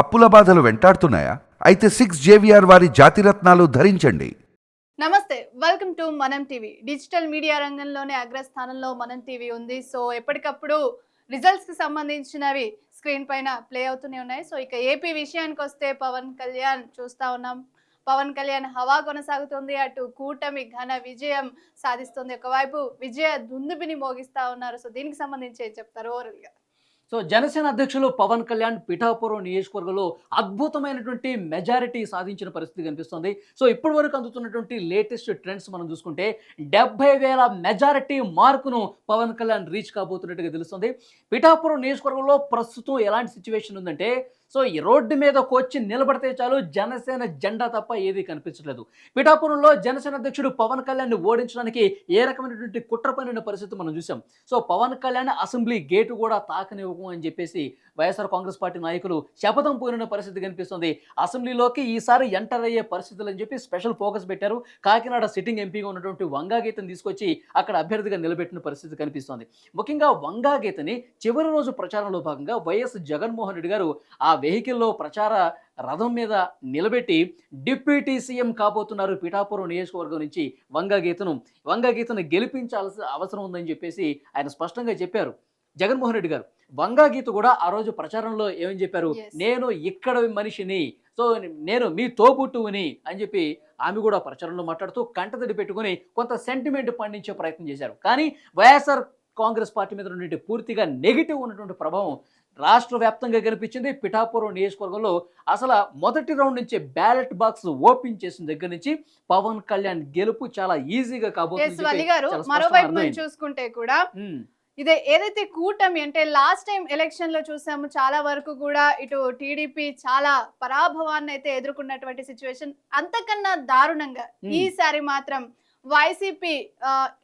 అప్పుల బాధలు వెంటాడుతున్నాయా? అయితే సిక్స్ జేవిఆర్ వారి జాతిరత్నాలు ధరించండి. నమస్తే welcome to Manam TV digital media రంగంలోనే అగ్రస్థానంలో మనం టీవీ ఉంది. సో ఎప్పటికప్పుడు రిజల్ట్స్కి సంబంధించినవి స్క్రీన్ పైన ప్లే అవుతూనే ఉన్నాయి. సో ఇక ఏపీ విషయానికి వస్తే పవన్ కళ్యాణ్ చూస్తా ఉన్నాం. పవన్ కళ్యాణ్ హవా కొనసాగుతుంది. అటు కూటమి ఘన విజయం సాధిస్తుంది. ఒకవైపు విజయ దుందుబిని మోగిస్తా ఉన్నారు. సో దీనికి సంబంధించి ఏం చెప్తారు? ఓరల్గా సో జనసేన అధ్యక్షులు పవన్ కళ్యాణ్ పిఠాపురం నియోజకవర్గంలో అద్భుతమైనటువంటి మెజారిటీ సాధించిన పరిస్థితి కనిపిస్తుంది. సో ఇప్పటి వరకు అందుతున్నటువంటి లేటెస్ట్ ట్రెండ్స్ మనం చూసుకుంటే డెబ్బై వేల మెజారిటీ మార్కును పవన్ కళ్యాణ్ రీచ్ కాబోతున్నట్టుగా తెలుస్తుంది. పిఠాపురం నియోజకవర్గంలో ప్రస్తుతం ఎలాంటి సిచ్యువేషన్ ఉందంటే సో ఈ రోడ్డు మీదకు వచ్చి నిలబడితే చాలు జనసేన జెండా తప్ప ఏది కనిపించలేదు పిఠాపురంలో జనసేన అధ్యక్షుడు పవన్ కళ్యాణ్ని ఓడించడానికి ఏ రకమైనటువంటి కుట్ర పనిన పరిస్థితి మనం చూసాం so Pawan Kalyan assembly gate కూడా తాకనివ్వము అని చెప్పేసి వైఎస్ఆర్ కాంగ్రెస్ పార్టీ నాయకులు శపథం పోయిన పరిస్థితి కనిపిస్తుంది. అసెంబ్లీలోకి ఈసారి ఎంటర్ అయ్యే పరిస్థితులు అని చెప్పి స్పెషల్ ఫోకస్ పెట్టారు. కాకినాడ సిట్టింగ్ ఎంపీగా ఉన్నటువంటి వంగాగీతను తీసుకొచ్చి అక్కడ అభ్యర్థిగా నిలబెట్టిన పరిస్థితి కనిపిస్తుంది. ముఖ్యంగా వంగాగీతని చివరి రోజు ప్రచారంలో భాగంగా వైఎస్ జగన్మోహన్ రెడ్డి గారు ఆ వెహికల్లో ప్రచార రథం మీద నిలబెట్టి డిప్యూటీ సీఎం కాబోతున్నారు పిఠాపురం నియోజకవర్గం నుంచి వంగగీతను వంగగీతను గెలిపించాల్సిన అవసరం ఉందని చెప్పేసి ఆయన స్పష్టంగా చెప్పారు. జగన్మోహన్ రెడ్డి గారు. వంగాగీత కూడా ఆ రోజు ప్రచారంలో ఏమని చెప్పారు. నేను ఇక్కడ మనిషిని సో నేను మీ తోబుట్టువుని అని చెప్పి ఆమె కూడా ప్రచారంలో మాట్లాడుతూ కంటతడి పెట్టుకొని కొంత సెంటిమెంట్ పండించే ప్రయత్నం చేశారు. కానీ వైఎస్ఆర్ కాంగ్రెస్ పార్టీ మీద ఉన్నటువంటి పూర్తిగా నెగిటివ్ ఉన్నటువంటి ప్రభావం రాష్ట్ర వ్యాప్తంగా కనిపించింది. పిఠాపురం నియోజకవర్గంలో అసలు మొదటి రౌండ్ నుంచి బ్యాలెట్ బాక్స్ ఓపెన్ చేసిన దగ్గర నుంచి పవన్ కళ్యాణ్ గెలుపు చాలా ఈజీగా కాబోతుంది. చూసుకుంటే కూడా ఇదే ఏదైతే కూటమి అంటే లాస్ట్ టైం ఎలక్షన్లో చూసాము చాలా వరకు కూడా ఇటు టీడీపీ చాలా పరాభవాన్ని అయితే ఎదుర్కొన్నటువంటి సిచ్యువేషన్ అంతకన్నా దారుణంగా. ఈసారి మాత్రం వైసీపీ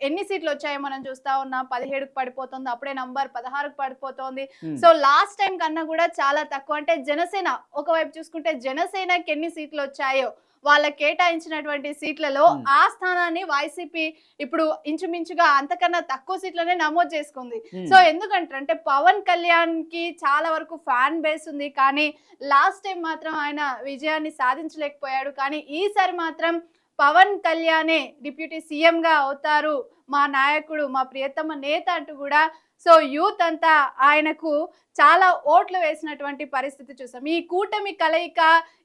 ఎన్ని సీట్లు వచ్చాయో మనం చూస్తా ఉన్నాం పదిహేడుకు పడిపోతుంది అప్పుడే నంబర్ పదహారుకు పడిపోతుంది. సో లాస్ట్ టైం కన్నా కూడా చాలా తక్కువ అంటే జనసేన ఒకవైపు చూసుకుంటే జనసేనకి ఎన్ని సీట్లు వచ్చాయో వాళ్ళకి కేటాయించినటువంటి సీట్లలో. ఆ స్థానాన్ని వైసీపీ ఇప్పుడు ఇంచుమించుగా అంతకన్నా తక్కువ సీట్లనే నమోదు చేసుకుంది. సో ఎందుకంటే అంటే పవన్ కళ్యాణ్కి చాలా వరకు ఫ్యాన్ బేస్ ఉంది కానీ లాస్ట్ టైం మాత్రం ఆయన విజయాన్ని సాధించలేకపోయాడు కానీ ఈసారి మాత్రం పవన్ కళ్యాణే డిప్యూటీ సీఎం గా అవుతారు మా నాయకుడు మా ప్రియతమ నేత అంటూ కూడా సో యూత్ అంతా ఆయనకు చాలా ఓట్లు వేసినటువంటి పరిస్థితి చూసాం. ఈ కూటమి కలయిక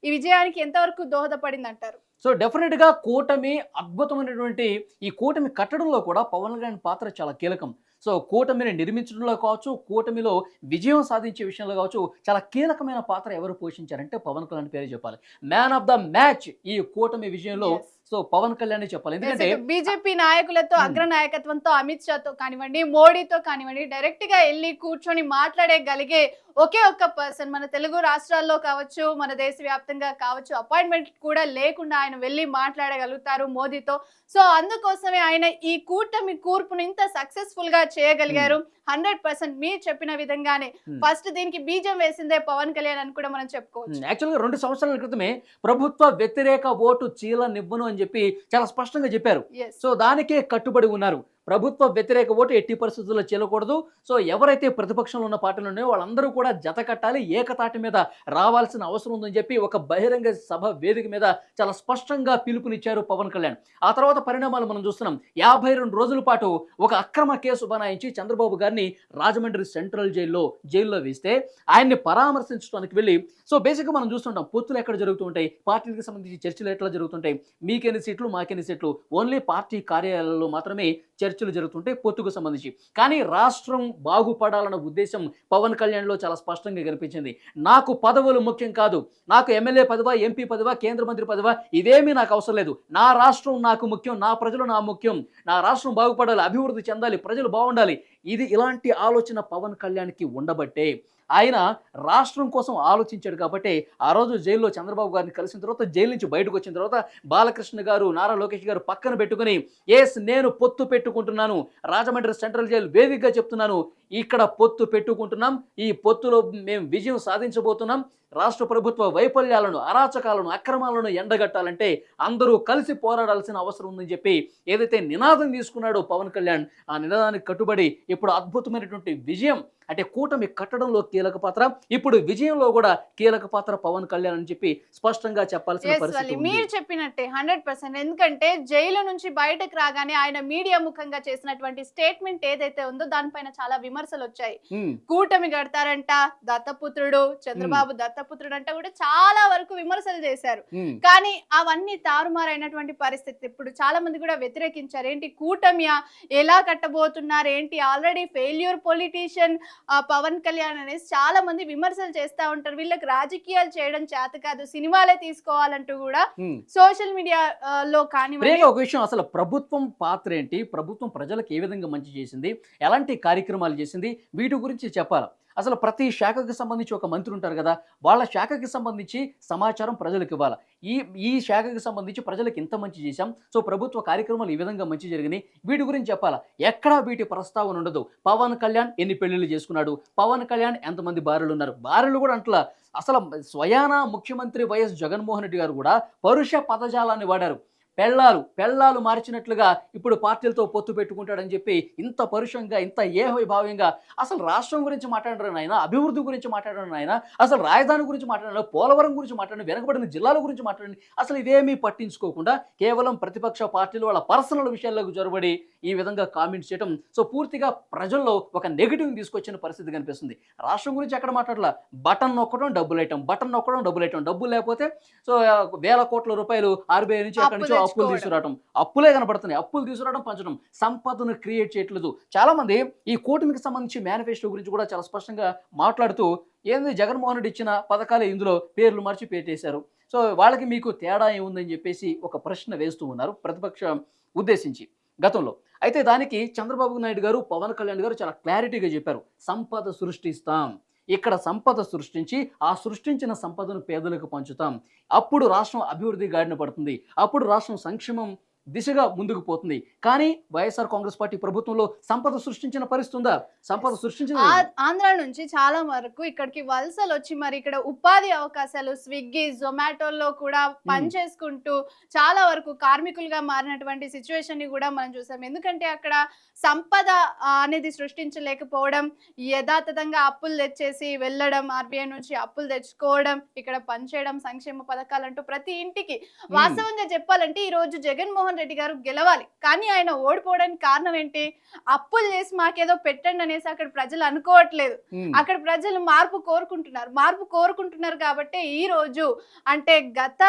ఈ విజయానికి ఎంతవరకు దోహదపడింది అంటారు సో డెఫినెట్గా కూటమి అద్భుతమైనటువంటి ఈ కూటమి కట్టడంలో కూడా పవన్ కళ్యాణ్ పాత్ర చాలా కీలకం. సో కూటమిని నిర్మించడంలో కావచ్చు కూటమిలో విజయం సాధించే విషయంలో కావచ్చు చాలా కీలకమైన పాత్ర ఎవరు పోషించారంటే పవన్ కళ్యాణ్ పేరే చెప్పాలి. మ్యాన్ ఆఫ్ ద మ్యాచ్ ఈ కూటమి విజయంలో. సో పవన్ కళ్యాణ్ చెప్పాలి. ఎందుకంటే బీజేపీ నాయకులతో Hmm. అగ్ర నాయకత్వంతో అమిత్ షాతో కానివ్వండి మోడీతో కానివ్వండి డైరెక్ట్గా వెళ్ళి కూర్చొని మాట్లాడగలిగే ఒకే ఒక్క పర్సన్ మన తెలుగు రాష్ట్రాల్లో కావచ్చు మన దేశ వ్యాప్తంగా కావచ్చు అపాయింట్మెంట్ కూడా లేకుండా ఆయన వెళ్ళి మాట్లాడగలుగుతారు మోదీతో. సో అందుకోసమే ఆయన ఈ కూటమి కూర్పును ఇంత సక్సెస్ఫుల్గా చేయగలిగారు హండ్రెడ్ పర్సెంట్ మీరు చెప్పిన విధంగానే Hmm. ఫస్ట్ దీనికి బీజం వేసిందే పవన్ కళ్యాణ్ అని కూడా మనం చెప్పుకోవచ్చు. యాక్చువల్గా రెండు సంవత్సరాల క్రితమే ప్రభుత్వ వ్యతిరేక ఓటు చీలనివ్వను అని చెప్పి చాలా స్పష్టంగా చెప్పారు. సో దానికే కట్టుబడి ఉన్నారు. ప్రభుత్వ వ్యతిరేక ఓటు ఎట్టి పరిస్థితుల్లో చెల్లకూడదు సో ఎవరైతే ప్రతిపక్షంలో ఉన్న పార్టీలు ఉన్నాయో వాళ్ళందరూ కూడా జత కట్టాలి ఏకతాటి మీద రావాల్సిన అవసరం ఉందని చెప్పి ఒక బహిరంగ సభ వేదిక మీద చాలా స్పష్టంగా పిలుపునిచ్చారు పవన్ కళ్యాణ్. ఆ తర్వాత పరిణామాలు మనం చూస్తున్నాం. యాభై రెండు రోజుల పాటు ఒక అక్రమ కేసు బనాయించి చంద్రబాబు గారిని రాజమండ్రి సెంట్రల్ జైల్లో జైల్లో వేస్తే ఆయన్ని పరామర్శించడానికి వెళ్ళి సో బేసిక్గా మనం చూస్తుంటాం పొత్తులు ఎక్కడ జరుగుతుంటాయి పార్టీలకు సంబంధించి చర్చలు ఎట్లా జరుగుతుంటాయి మీకెన్ని సీట్లు మాకెన్ని సీట్లు ఓన్లీ పార్టీ కార్యాలయాల్లో మాత్రమే చర్చలు జరుగుతుంటాయి పొత్తుకు సంబంధించి. కానీ రాష్ట్రం బాగుపడాలన్న ఉద్దేశం పవన్ కళ్యాణ్లో చాలా స్పష్టంగా కనిపించింది. నాకు పదవులు ముఖ్యం కాదు. నాకు ఎమ్మెల్యే పదవా ఎంపీ పదవా కేంద్ర మంత్రి పదవా ఇవేమీ నాకు అవసరం లేదు. నా రాష్ట్రం నాకు ముఖ్యం నా ప్రజలు నా ముఖ్యం. నా రాష్ట్రం బాగుపడాలి అభివృద్ధి చెందాలి ప్రజలు బాగుండాలి. ఇది ఇలాంటి ఆలోచన పవన్ కళ్యాణ్కి ఉండబట్టే ఆయన రాష్ట్రం కోసం ఆలోచించాడు కాబట్టి ఆ రోజు జైల్లో చంద్రబాబు గారిని కలిసిన తర్వాత జైలు నుంచి బయటకు వచ్చిన తర్వాత బాలకృష్ణ గారు నారా లోకేష్ గారు పక్కన పెట్టుకుని ఎస్ నేను పొత్తు పెట్టుకుంటున్నాను. రాజమండ్రి సెంట్రల్ జైలు వేదికగా చెప్తున్నాను. ఇక్కడ పొత్తు పెట్టుకుంటున్నాం. ఈ పొత్తులో మేము విజయం సాధించబోతున్నాం. రాష్ట్ర ప్రభుత్వ వైఫల్యాలను అరాచకాలను అక్రమాలను ఎండగట్టాలంటే అందరూ కలిసి పోరాడాల్సిన అవసరం ఉందని చెప్పి ఏదైతే నినాదం తీసుకున్నాడో పవన్ కళ్యాణ్ ఆ నినాదానికి కట్టుబడి ఇప్పుడు అద్భుతమైనటువంటి విజయం అంటే కూటమి కట్టడంలో కీలక పాత్ర. ఇప్పుడు విజయంలో కూడా కీలక పాత్ర పవన్ కళ్యాణ్ అని చెప్పి స్పష్టంగా చెప్పాల్సిన పరిస్థితి. మీరు చెప్పినట్టే హండ్రెడ్ పర్సెంట్. ఎందుకంటే జైలు నుంచి బయటకు రాగానే ఆయన మీడియా ముఖంగా చేసినటువంటి స్టేట్మెంట్ ఏదైతే ఉందో దానిపైన చాలా విమర్శలు వచ్చాయి. కూటమి కడతారంట దత్తపుత్రుడు చంద్రబాబు దత్తపుత్రుడు అంటే కూడా చాలా వరకు విమర్శలు చేశారు. కానీ అవన్నీ తారుమారైనటువంటి పరిస్థితి. ఇప్పుడు చాలా మంది కూడా వ్యతిరేకించారు. ఏంటి కూటమియా ఎలా కట్టబోతున్నారు? ఏంటి? Already failure politician Pawan Kalyan అనేసి చాలా మంది విమర్శలు చేస్తా ఉంటారు. వీళ్ళకి రాజకీయాలు చేయడం చేత కాదు. సినిమాలే తీసుకోవాలంటూ కూడా. సోషల్ మీడియా లో కానివ్వండి ప్రియాంక ఒక విషయం అసలు ప్రభుత్వం పాత్ర ఏంటి? ప్రభుత్వం ప్రజలకు ఏ విధంగా మంచి చేసింది? ఎలాంటి కార్యక్రమాలు చేసింది? వీటి గురించి చెప్పాలి? అసలు ప్రతి శాఖకు సంబంధించి ఒక మంత్రి ఉంటారు కదా వాళ్ళ శాఖకి సంబంధించి సమాచారం ప్రజలకు ఇవ్వాలి? ఈ ఈ శాఖకి సంబంధించి ప్రజలకు ఇంత మంచి చేశాం సో ప్రభుత్వ కార్యక్రమాలు ఈ విధంగా మంచి జరిగినాయి. వీటి గురించి చెప్పాలా? ఎక్కడా వీటి ప్రస్తావన ఉండదు. పవన్ కళ్యాణ్ ఎన్ని పెళ్ళిళ్ళు చేసుకున్నాడు? పవన్ కళ్యాణ్ ఎంతమంది భార్యలు ఉన్నారు? భార్యలు కూడా అంట్లా అసలు స్వయానా ముఖ్యమంత్రి వైఎస్ జగన్మోహన్ రెడ్డి గారు కూడా పరుష పదజాలాన్ని వాడారు. పెళ్ళాలు పెళ్ళాలు మార్చినట్లుగా ఇప్పుడు పార్టీలతో పొత్తు పెట్టుకుంటాడని చెప్పి ఇంత పరుషంగా ఇంత ఏహవిభావ్యంగా అసలు రాష్ట్రం గురించి మాట్లాడరు ఆయన అభివృద్ధి గురించి మాట్లాడరు ఆయన అసలు రాజధాని గురించి మాట్లాడారు పోలవరం గురించి మాట్లాడండి వెనకబడిన జిల్లాల గురించి మాట్లాడండి అసలు ఇవేమీ పట్టించుకోకుండా కేవలం ప్రతిపక్ష పార్టీలు వాళ్ళ పర్సనల్ విషయాల్లోకి జొరబడి ఈ విధంగా కామెంట్స్ చేయడం సో పూర్తిగా ప్రజల్లో ఒక నెగిటివ్ తీసుకొచ్చిన పరిస్థితి కనిపిస్తుంది. రాష్ట్రం గురించి ఎక్కడ మాట్లాడాల? బటన్ నొక్కడం డబ్బులు వేయటం బటన్ నొక్కడం డబ్బులు వేయటం. డబ్బులు లేకపోతే సో వేల కోట్ల రూపాయలు ఆర్బీఐ నుంచి అక్కడి నుంచి అప్పులు. తీసుకురావడం అప్పులే కనబడుతున్నాయి అప్పులు తీసుకురావడం పంచడం. సంపదను క్రియేట్ చేయట్లేదు. చాలా మంది ఈ కూటమికి సంబంధించి మేనిఫెస్టో గురించి కూడా చాలా స్పష్టంగా మాట్లాడుతూ ఏంది జగన్మోహన్ రెడ్డి ఇచ్చిన పథకాలే ఇందులో పేర్లు మార్చి పెట్టేశారు. సో వాళ్ళకి మీకు తేడా ఏముందని చెప్పేసి ఒక ప్రశ్న వేస్తూ ఉన్నారు ప్రతిపక్ష ఉద్దేశించి గతంలో. అయితే దానికి చంద్రబాబు నాయుడు గారు పవన్ కళ్యాణ్ గారు చాలా క్లారిటీగా చెప్పారు. సంపద సృష్టిస్తాం. ఇక్కడ సంపద సృష్టించి ఆ సృష్టించిన సంపదను పేదలకు పంచుతాం. అప్పుడు రాష్ట్రం అభివృద్ధి గాడిన పడుతుంది. అప్పుడు రాష్ట్రం సంక్షేమం దిశగా ముందుకు పోతుంది. కానీ వైఎస్ఆర్ కాంగ్రెస్ పార్టీ ప్రభుత్వంలో సంపద సృష్టించిన పరిస్థితి ఉందా? సంపద సృష్టించిన ఆంధ్ర నుంచి చాలా వరకు ఇక్కడికి వలసలు వచ్చి మరి ఇక్కడ ఉపాధి అవకాశాలు స్విగ్గీ జొమాటోలో కూడా పనిచేసుకుంటూ చాలా వరకు కార్మికులుగా మారినటువంటి సిచ్యువేషన్ని కూడా మనం చూసాం. ఎందుకంటే అక్కడ సంపద అనేది సృష్టించలేకపోవడం యథాతథంగా అప్పులు తెచ్చేసి వెళ్ళడం ఆర్బీఐ నుంచి అప్పులు తెచ్చుకోవడం ఇక్కడ పనిచేయడం సంక్షేమ పథకాలంటూ ప్రతి ఇంటికి వాస్తవంగా చెప్పాలంటే ఈ రోజు జగన్మోహన్ రెడ్డి గారు గెలవాలి. కానీ ఆయన ఓడిపోవడానికి కారణం ఏంటి? అప్పులు చేసి మాకేదో పెట్టండి అనేసి అక్కడ ప్రజలు అనుకోవట్లేదు. అక్కడ ప్రజలు మార్పు కోరుకుంటున్నారు. మార్పు కోరుకుంటున్నారు కాబట్టి ఈ రోజు అంటే గత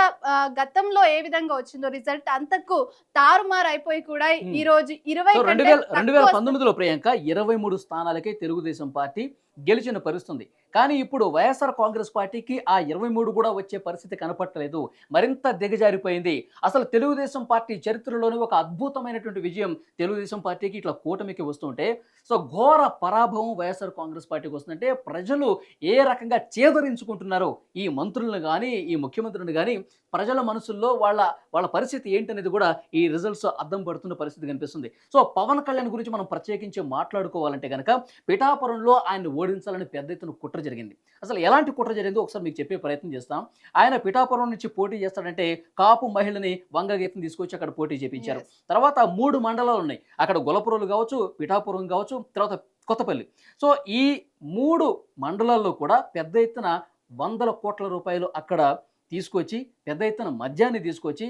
గతంలో ఏ విధంగా వచ్చిందో రిజల్ట్ అంతకు తారుమారు అయిపోయి కూడా. ఈ రోజు ఇరవై రెండు వేల రెండు వేల పంతొమ్మిదిలో ప్రియాంక ఇరవై మూడు స్థానాలకే తెలుగుదేశం పార్టీ గెలిచిన పరిస్థితుంది. కానీ ఇప్పుడు వైఎస్ఆర్ కాంగ్రెస్ పార్టీకి ఆ ఇరవై మూడు కూడా వచ్చే పరిస్థితి కనపట్టలేదు. మరింత దిగజారిపోయింది. అసలు తెలుగుదేశం పార్టీ చరిత్రలోనే ఒక అద్భుతమైనటువంటి విజయం తెలుగుదేశం పార్టీకి ఇట్లా కూటమికి వస్తుంటే సో ఘోర పరాభవం వైఎస్ఆర్ కాంగ్రెస్ పార్టీకి వస్తుందంటే ప్రజలు ఏ రకంగా చేదరించుకుంటున్నారో ఈ మంత్రులను కానీ ఈ ముఖ్యమంత్రిని కానీ ప్రజల మనసుల్లో వాళ్ళ వాళ్ళ పరిస్థితి ఏంటనేది కూడా ఈ రిజల్ట్స్ అద్దం పడుతున్న పరిస్థితి కనిపిస్తుంది. సో పవన్ కళ్యాణ్ గురించి మనం ప్రత్యేకించి మాట్లాడుకోవాలంటే కనుక పిఠాపురంలో ఆయన్ని ఓడించాలని పెద్ద ఎత్తున కుట్ర జరిగింది. అసలు ఎలాంటి కుట్ర జరిగిందో ఒకసారి మీకు చెప్పే ప్రయత్నం చేస్తాం. ఆయన పిఠాపురం నుంచి పోటీ చేస్తాడంటే కాపు మహిళని వంగగీతం తీసుకొచ్చి అక్కడ పోటీ చేపించారు. తర్వాత మూడు మండలాలు ఉన్నాయి. అక్కడ గొలపురులు కావచ్చు పిఠాపురం కావచ్చు తర్వాత కొత్తపల్లి. సో ఈ మూడు మండలాల్లో కూడా పెద్ద ఎత్తున వందల కోట్ల రూపాయలు అక్కడ తీసుకొచ్చి పెద్ద ఎత్తున మద్యాన్ని తీసుకొచ్చి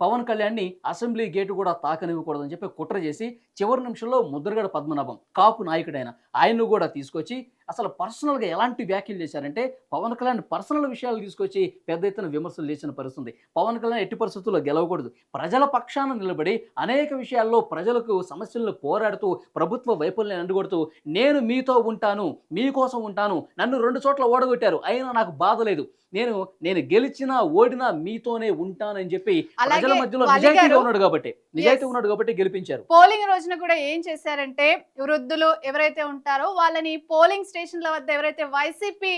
పవన్ కళ్యాణ్ని అసెంబ్లీ గేటు కూడా తాకనివ్వకూడదని చెప్పి కుట్ర చేసి చివరి నిమిషంలో ముద్రగడ పద్మనాభం కాపు నాయకుడైన ఆయన్ను కూడా తీసుకొచ్చి అసలు పర్సనల్గా ఎలాంటి వ్యాఖ్యలు చేశారంటే పవన్ కళ్యాణ్ పర్సనల్ విషయాలు తీసుకొచ్చి పెద్ద ఎత్తున విమర్శలు చేసిన పరిస్థితి పవన్ కళ్యాణ్ ఎట్టి పరిస్థితుల్లో గెలవకూడదు. ప్రజల పక్షాన నిలబడి అనేక విషయాల్లో ప్రజలకు సమస్యలను పోరాడుతూ ప్రభుత్వ వైఫల్యాన్ని అడ్డుకొడుతూ నేను మీతో ఉంటాను మీకోసం ఉంటాను నన్ను రెండు చోట్ల ఓడగొట్టారు అయినా నాకు బాధ లేదు. నేను నేను గెలిచినా ఓడినా మీతోనే ఉంటానని చెప్పి ప్రజల మధ్యలో నిజాయితీగా ఉన్నాడు కాబట్టి నిజాయితీ. ఉన్నాడు కాబట్టి గెలిపించారు. పోలింగ్ రోజున కూడా ఏం చేశారంటే వృద్ధులు ఎవరైతే ఉంటారో వాళ్ళని పోలింగ్ స్టేషన్ల వద్ద ఎవరైతే వైసీపీ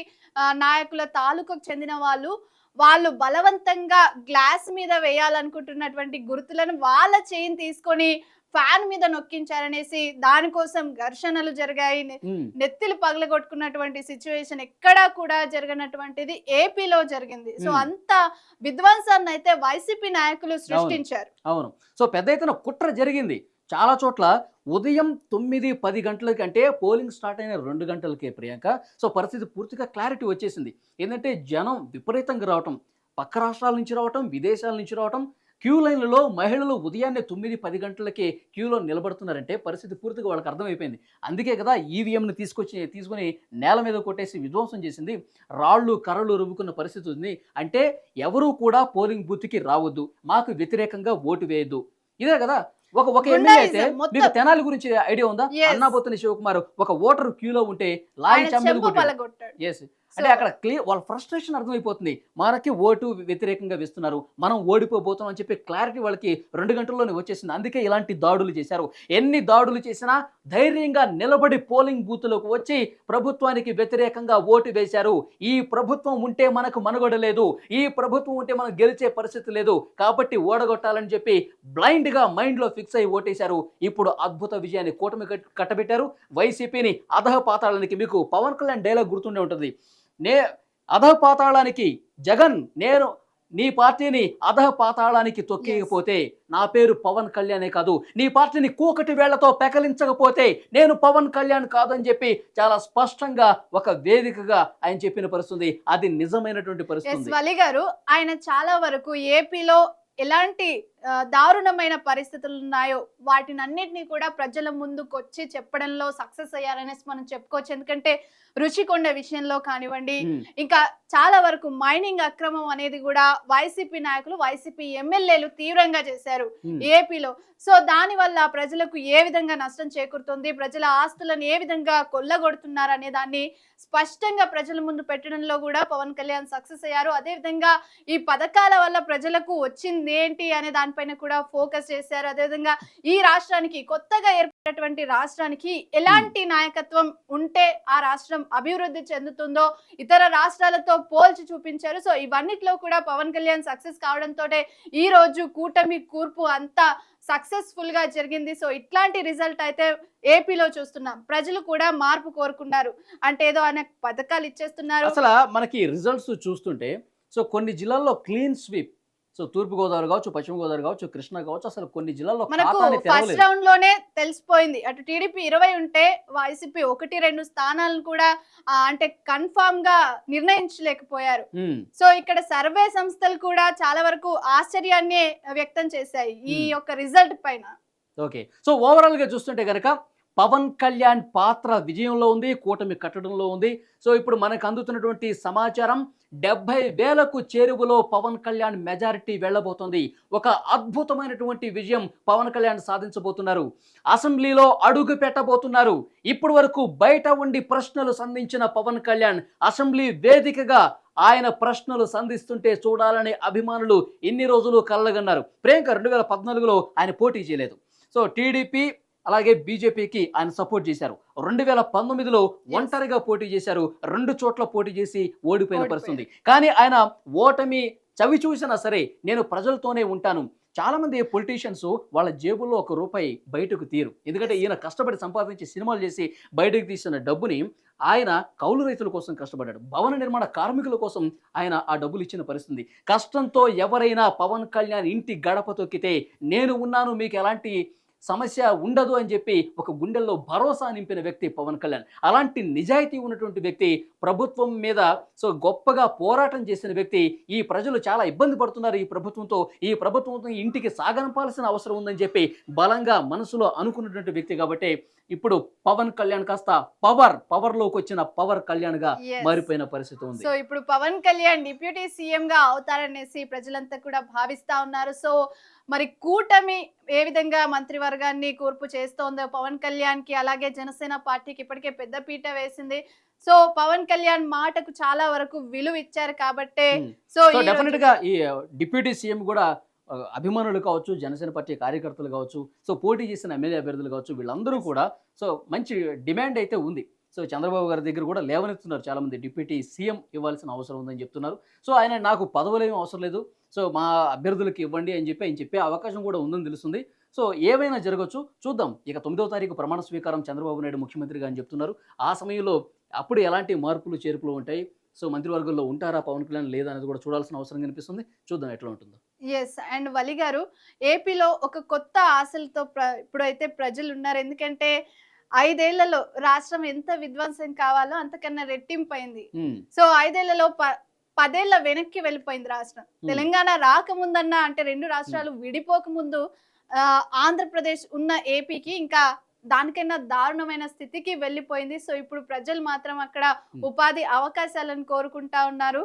నాయకుల తాలూకుకు చెందిన వాళ్ళు వాళ్ళు బలవంతంగా గ్లాస్ మీద వేయాలనుకుంటున్నటువంటి గుర్తులను వాళ్ళ చేయిని తీసుకొని ఫ్యాన్ మీద నొక్కించారనేసి దానికోసం ఘర్షణలు జరిగాయి. నెత్తిలు పగలగొట్టుకున్నటువంటి సిచ్యువేషన్ ఎక్కడా కూడా జరగనటువంటిది ఏపీలో జరిగింది. సో. అంత విధ్వంసాన్ని అయితే వైసీపీ నాయకులు సృష్టించారు. అవును. సో పెద్ద కుట్ర జరిగింది. చాలా చోట్ల ఉదయం తొమ్మిది పది గంటల కంటే పోలింగ్ స్టార్ట్ అయిన రెండు గంటలకే ప్రియాంక. సో పరిస్థితి పూర్తిగా క్లారిటీ వచ్చేసింది. ఏంటంటే జనం విపరీతంగా రావటం పక్క రాష్ట్రాల నుంచి రావటం విదేశాల నుంచి రావటం క్యూ లైన్లలో మహిళలు ఉదయాన్నే తొమ్మిది పది గంటలకే క్యూలో నిలబడుతున్నారంటే పరిస్థితి పూర్తిగా వాళ్ళకి అర్థమైపోయింది. అందుకే కదా ఈవీఎంని తీసుకొచ్చి తీసుకొని నేల మీద కొట్టేసి విధ్వంసం చేసింది. రాళ్ళు కర్రలు రువ్వుకున్న పరిస్థితి ఉంది. అంటే ఎవరూ కూడా పోలింగ్ బూత్కి రావద్దు. మాకు వ్యతిరేకంగా ఓటు వేయద్దు. ఇదే కదా ఒక ఒక ఎమ్మెల్యే అయితే. మీకు తెనాలి గురించి ఐడియా ఉందా. అన్నాబోతుని శివకుమార్ ఒక ఓటర్ క్యూలో ఉంటే లారీ చంపలు చెంప ఎస్ అంటే అక్కడ క్లియర్ వాళ్ళ ఫ్రస్ట్రేషన్ అర్థమైపోతుంది. మనకి ఓటు వ్యతిరేకంగా వేస్తున్నారు. మనం ఓడిపోబోతున్నాం అని చెప్పి క్లారిటీ వాళ్ళకి రెండు గంటల్లోనే వచ్చేసింది. అందుకే ఇలాంటి దాడులు చేశారు. ఎన్ని దాడులు చేసినా ధైర్యంగా నిలబడి పోలింగ్ బూత్లోకి వచ్చి ప్రభుత్వానికి వ్యతిరేకంగా ఓటు వేశారు. ఈ ప్రభుత్వం ఉంటే మనకు మనుగడ లేదు. ఈ ప్రభుత్వం ఉంటే మనం గెలిచే పరిస్థితి లేదు. కాబట్టి ఓడగొట్టాలని చెప్పి బ్లైండ్గా మైండ్లో ఫిక్స్ అయ్యి ఓటేశారు. ఇప్పుడు అద్భుత విజయాన్ని కూటమి కట్- కట్టబెట్టారు. వైసీపీని అధహ పాతాళానికి మీకు పవన్ కళ్యాణ్ డైలాగ్ గుర్తుండే ఉంటుంది. నే అధహ పాతాళానికి జగన్ నేను నీ పార్టీని అధహ పాతాళానికి తొక్కేయకపోతే నా పేరు పవన్ కళ్యాణే కాదు. నీ పార్టీని కూకటి వేళ్ళతో పెకలించకపోతే నేను పవన్ కళ్యాణ్ కాదని చెప్పి చాలా స్పష్టంగా ఒక వేదికగా ఆయన చెప్పిన పరిస్థితి అది నిజమైనటువంటి పరిస్థితి గారు ఆయన చాలా వరకు ఏపీలో ఎలాంటి దారుణమైన పరిస్థితులు ఉన్నాయో వాటిని అన్నిటినీ కూడా ప్రజల ముందుకు వచ్చి చెప్పడంలో సక్సెస్ అయ్యారనేసి మనం చెప్పుకోవచ్చు. ఎందుకంటే రుచికొండ విషయంలో కానివ్వండి ఇంకా చాలా వరకు మైనింగ్ అక్రమం అనేది కూడా వైసీపీ నాయకులు వైసీపీ ఎమ్మెల్యేలు తీవ్రంగా చేశారు. ఏపీలో. సో దాని వల్ల ప్రజలకు ఏ విధంగా నష్టం చేకూరుతుంది ప్రజల ఆస్తులను ఏ విధంగా కొల్లగొడుతున్నారు అనే దాన్ని స్పష్టంగా ప్రజల ముందు పెట్టడంలో కూడా పవన్ కళ్యాణ్ సక్సెస్ అయ్యారు. అదే విధంగా ఈ పథకాల వల్ల ప్రజలకు వచ్చింది ఏంటి అనే దానిపైన కూడా ఫోకస్ చేశారు. అదేవిధంగా ఈ రాష్ట్రానికి కొత్తగా ఏర్పడినటువంటి రాష్ట్రానికి ఎలాంటి నాయకత్వం ఉంటే ఆ రాష్ట్రం అభివృద్ధి చెందుతుందో ఇతర రాష్ట్రాలతో పోల్చి చూపించారు. సో ఇవన్నిట్లో కూడా పవన్ కళ్యాణ్ సక్సెస్ కావడంతో ఈ రోజు కూటమి కూర్పు అంతా సక్సెస్ఫుల్గా జరిగింది. సో ఇట్లాంటి రిజల్ట్ అయితే ఏపీలో చూస్తున్నాం. ప్రజలు కూడా మార్పు కోరుకున్నారు. అంటే ఏదో ఆయన పథకాలు ఇచ్చేస్తున్నారు. అసలు మనకి రిజల్ట్స్ చూస్తుంటే సో కొన్ని జిల్లాల్లో క్లీన్ స్వీప్ సో తూర్పు గోదావరి కావచ్చు పశ్చిమ గోదావరి కావచ్చు కృష్ణా కావచ్చు అసలు కొన్ని జిల్లాల్లో మనకు ఫస్ట్ రౌండ్లోనే తెలిసిపోయింది. అటు టీడీపీ ఇరవై ఉంటే వైసీపీ ఒకటి రెండు స్థానాలను కూడా అంటే కన్ఫామ్గా నిర్ణయించలేకపోయారు. సో ఇక్కడ సర్వే సంస్థలు కూడా చాలా వరకు ఆశ్చర్యాన్ని వ్యక్తం చేశాయి ఈ. యొక్క రిజల్ట్ పైన. ఓకే. సో ఓవరాల్గా చూస్తుంటే కనుక పవన్ కళ్యాణ్ పాత్ర విజయంలో ఉంది కూటమి కట్టడంలో ఉంది. సో ఇప్పుడు మనకు అందుతున్నటువంటి సమాచారం డెబ్బై వేలకు చేరువలో పవన్ కళ్యాణ్ మెజారిటీ వెళ్ళబోతుంది. ఒక అద్భుతమైనటువంటి విజయం పవన్ కళ్యాణ్ సాధించబోతున్నారు. అసెంబ్లీలో అడుగు పెట్టబోతున్నారు. ఇప్పటి వరకు బయట ఉండి ప్రశ్నలు సంధించిన పవన్ కళ్యాణ్ అసెంబ్లీ వేదికగా ఆయన ప్రశ్నలు సంధిస్తుంటే చూడాలని అభిమానులు ఇన్ని రోజులు కలగన్నారు. ప్రియాంక రెండు వేల పద్నాలుగులో ఆయన పోటీ చేయలేదు. సో టీడీపీ అలాగే బీజేపీకి ఆయన సపోర్ట్ చేశారు. రెండు వేల పంతొమ్మిదిలో ఒంటరిగా పోటీ చేశారు. రెండు చోట్ల పోటీ చేసి ఓడిపోయిన. పరిస్థితి. కానీ ఆయన ఓటమి చవి చూసినా సరే నేను ప్రజలతోనే ఉంటాను. చాలా మంది పొలిటీషియన్స్ వాళ్ళ జేబుల్లో ఒక రూపాయి బయటకు తీరు. ఎందుకంటే ఈయన కష్టపడి సంపాదించి సినిమాలు చేసి బయటకు తీసిన డబ్బుని ఆయన కౌలు రైతుల కోసం కష్టపడ్డాడు. భవన నిర్మాణ కార్మికుల కోసం ఆయన ఆ డబ్బులు ఇచ్చిన పరిస్థితి కష్టంతో ఎవరైనా పవన్ కళ్యాణ్ ఇంటి గడప తొక్కితే నేను ఉన్నాను మీకు ఎలాంటి సమస్య ఉండదు అని చెప్పి ఒక గుండెల్లో భరోసా నింపిన వ్యక్తి పవన్ కళ్యాణ్. అలాంటి నిజాయితీ ఉన్నటువంటి వ్యక్తి ప్రభుత్వం మీద సో గొప్పగా పోరాటం చేసిన వ్యక్తి ఈ ప్రజలు చాలా ఇబ్బంది పడుతున్నారు ఈ ప్రభుత్వంతో. ఈ ప్రభుత్వంతో ఇంటికి సాగనంపాల్సిన అవసరం ఉందని చెప్పి బలంగా మనసులో అనుకున్నటువంటి వ్యక్తి కాబట్టి ఇప్పుడు పవన్ కళ్యాణ్ కాస్త పవర్ పవర్లోకి వచ్చిన పవర్ కళ్యాణ్గా. మారిపోయిన పరిస్థితి ఉంది సో ఇప్పుడు పవన్ కళ్యాణ్ డిప్యూటీ సీఎం గా అవుతారనేసి ప్రజలంతా కూడా భావిస్తా ఉన్నారు సో మరి కూటమి ఏ విధంగా మంత్రివర్గాన్ని కూర్పు చేస్తోందో పవన్ కళ్యాణ్కి అలాగే జనసేన పార్టీకి ఇప్పటికే పెద్ద పీట వేసింది సో పవన్ కళ్యాణ్ మాటకు చాలా వరకు విలువ ఇచ్చారు కాబట్టే Hmm. సో డెఫినెట్గా ఈ డిప్యూటీ సీఎం కూడా అభిమానులు కావచ్చు జనసేన పార్టీ కార్యకర్తలు కావచ్చు సో పోటీ చేసిన ఎమ్మెల్యే అభ్యర్థులు కావచ్చు వీళ్ళందరూ కూడా సో మంచి డిమాండ్ అయితే ఉంది. సో చంద్రబాబు గారి దగ్గర కూడా లేవనెత్తున్నారు చాలామంది. డిప్యూటీ సీఎం ఇవ్వాల్సిన అవసరం ఉందని చెప్తున్నారు. సో ఆయన నాకు పదవులు ఏమీ అవసరం లేదు. సో మా అభ్యర్థులకు ఇవ్వండి అని చెప్పి ఆయన చెప్పే అవకాశం కూడా ఉందని తెలుస్తుంది. సో ఏవైనా జరగచ్చు చూద్దాం. ఇక తొమ్మిదవ తారీఖు ప్రమాణ స్వీకారం చంద్రబాబు నాయుడు ముఖ్యమంత్రిగా అని చెప్తున్నారు. ఆ సమయంలో అప్పుడు ఎలాంటి మార్పులు చేర్పులు ఉంటాయి? సో మంత్రివర్గంలో ఉంటారా పవన్ కళ్యాణ్ లేదా అనేది కూడా చూడాల్సిన అవసరం కనిపిస్తుంది. చూద్దాం ఎట్లా ఉంటుందో. ఎస్ అండ్ వలి గారు ఏపీలో ఒక కొత్త ఆశలతో ప్ర ఇప్పుడైతే ప్రజలు ఉన్నారు ఎందుకంటే ఐదేళ్ళలో రాష్ట్రం ఎంత విధ్వంసం కావాలో అంతకన్నా రెట్టింపైంది. సో ఐదేళ్ళలో ప పదేళ్ళ వెనక్కి వెళ్ళిపోయింది రాష్ట్రం. తెలంగాణ రాకముందన్న అంటే రెండు రాష్ట్రాలు విడిపోక ముందు ఆ, ఆంధ్రప్రదేశ్ ఉన్న ఏపీకి ఇంకా దానికన్నా దారుణమైన స్థితికి వెళ్ళిపోయింది. సో ఇప్పుడు ప్రజలు మాత్రం అక్కడ. ఉపాధి అవకాశాలను కోరుకుంటా ఉన్నారు.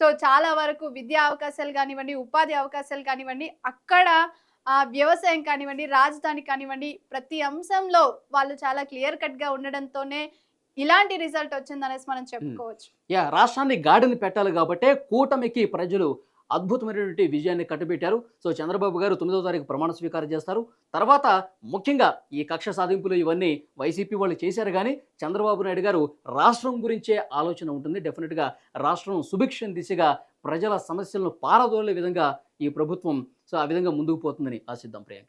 సో చాలా వరకు విద్యా అవకాశాలు కానివ్వండి ఉపాధి అవకాశాలు కానివ్వండి అక్కడ ఆ వ్యవసాయం కానివ్వండి రాజధాని కానివ్వండి ప్రతి అంశంలో వాళ్ళు చాలా క్లియర్ కట్గా ఉండడంతోనే ఇలాంటి రిజల్ట్ వచ్చిందనేసి మనం చెప్పుకోవచ్చు. యా రాష్ట్రాన్ని గాడిని పెట్టాలి కాబట్టే కూటమికి ప్రజలు అద్భుతమైనటువంటి విజయాన్ని కట్టబెట్టారు. సో చంద్రబాబు గారు తొమ్మిదో తారీఖు ప్రమాణ స్వీకారం చేస్తారు. తర్వాత ముఖ్యంగా ఈ కక్ష సాధింపులు ఇవన్నీ వైసీపీ వాళ్ళు చేశారు కానీ చంద్రబాబు నాయుడు గారు రాష్ట్రం గురించే ఆలోచన ఉంటుంది. డెఫినెట్గా రాష్ట్రం సుభిక్షం దిశగా ప్రజల సమస్యలను పారదోలే విధంగా ఈ ప్రభుత్వం సో ఆ విధంగా ముందుకు పోతుందని ఆశిద్దాం ప్రియాంక.